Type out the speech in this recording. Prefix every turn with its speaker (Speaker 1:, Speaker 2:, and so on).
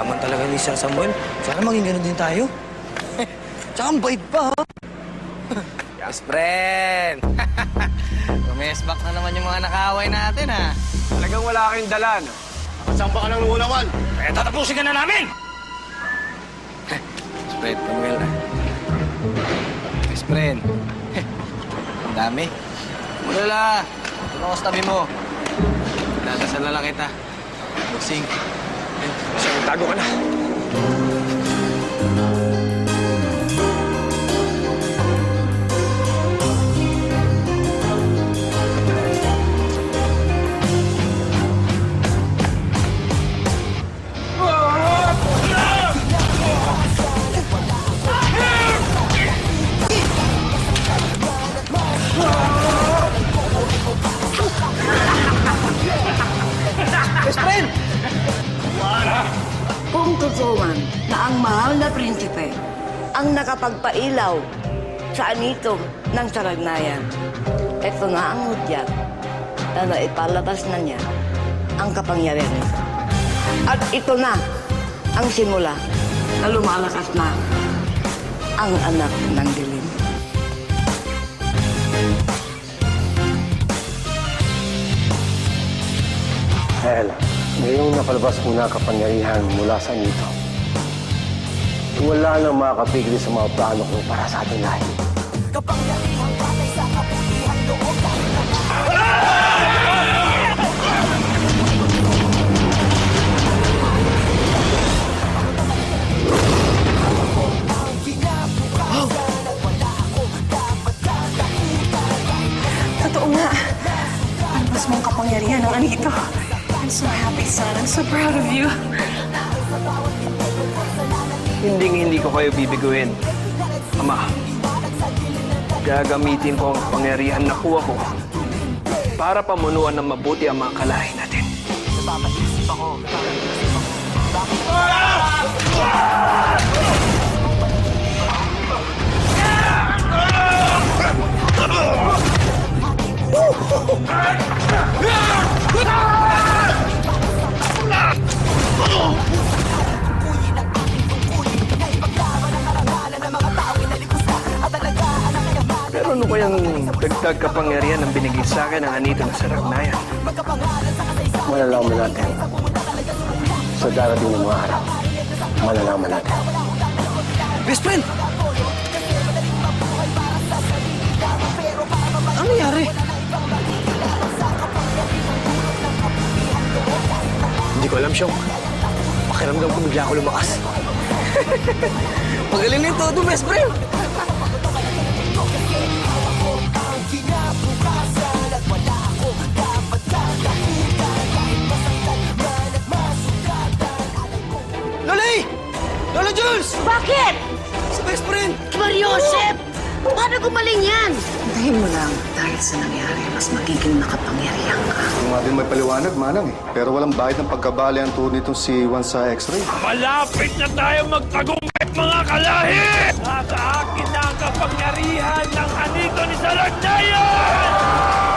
Speaker 1: Yaman talaga ni Sir Samuel. Sana maging ganun din tayo. Tsaka ang bait pa, ha?
Speaker 2: Yes, friend! Gumesbak na naman yung mga nakaway natin, ha?
Speaker 3: Talagang wala kayong dalan. Saan ba ka nang lunawan?
Speaker 1: Kaya tatapusin ka na namin!
Speaker 2: Yes, friend, Samuel, ha? Yes, friend. Ang dami. Mulala! Ito ako sa tabi mo. Dadasal na lang kita. Boxing.
Speaker 1: Sir, tago ka na.
Speaker 4: Mahal na prinsipe ang nakapagpailaw sa anito ng saragnayan, ito na ang hudyat na naipalabas na niya ang kapangyarihan nito. At ito na ang simula na lumalakas na ang anak ng dilim.
Speaker 5: Hel, ngayong napalabas mo na kapangyarihan mula sa nito, wala nang makakapigil sa mga plano ko para sa ating lahi.
Speaker 6: Totoo nga. Palabas mong kapangyarihan ng anito. I'm so happy, son. I'm so proud of you.
Speaker 3: Hindi hindi ko kayo bibiguin. Ama, gagamitin ko ang pangyarihan na kuha ko para pamunuan ng mabuti ang mga kalahi natin. Pero dagdag kapangyarihan ang binigay sa akin ng anito na saragnayan?
Speaker 5: Malalaman natin sa darating ng mga araw. Malalaman natin.
Speaker 1: Best friend! Ano nangyari? Hindi ko alam, Syong. Pakiramdam ko bigla ako lumakas. Magaling na yung todo, best friend! Jules!
Speaker 4: Bakit?
Speaker 1: Sa best friend!
Speaker 4: Mariosep! Paano gumaling yan?
Speaker 6: Antayin mo lang. Dahil sa nangyari, mas magiging makapangyarihan ka.
Speaker 7: Kung nga din may paliwanag, manang eh. Pero walang bahid ng pagkabali ang tour nitong si Juan sa X-ray.
Speaker 8: Malapit na tayo magtagumpay mga kalahi! Nasa akin na ang kapangyarihan ng anito ni Salagnayan!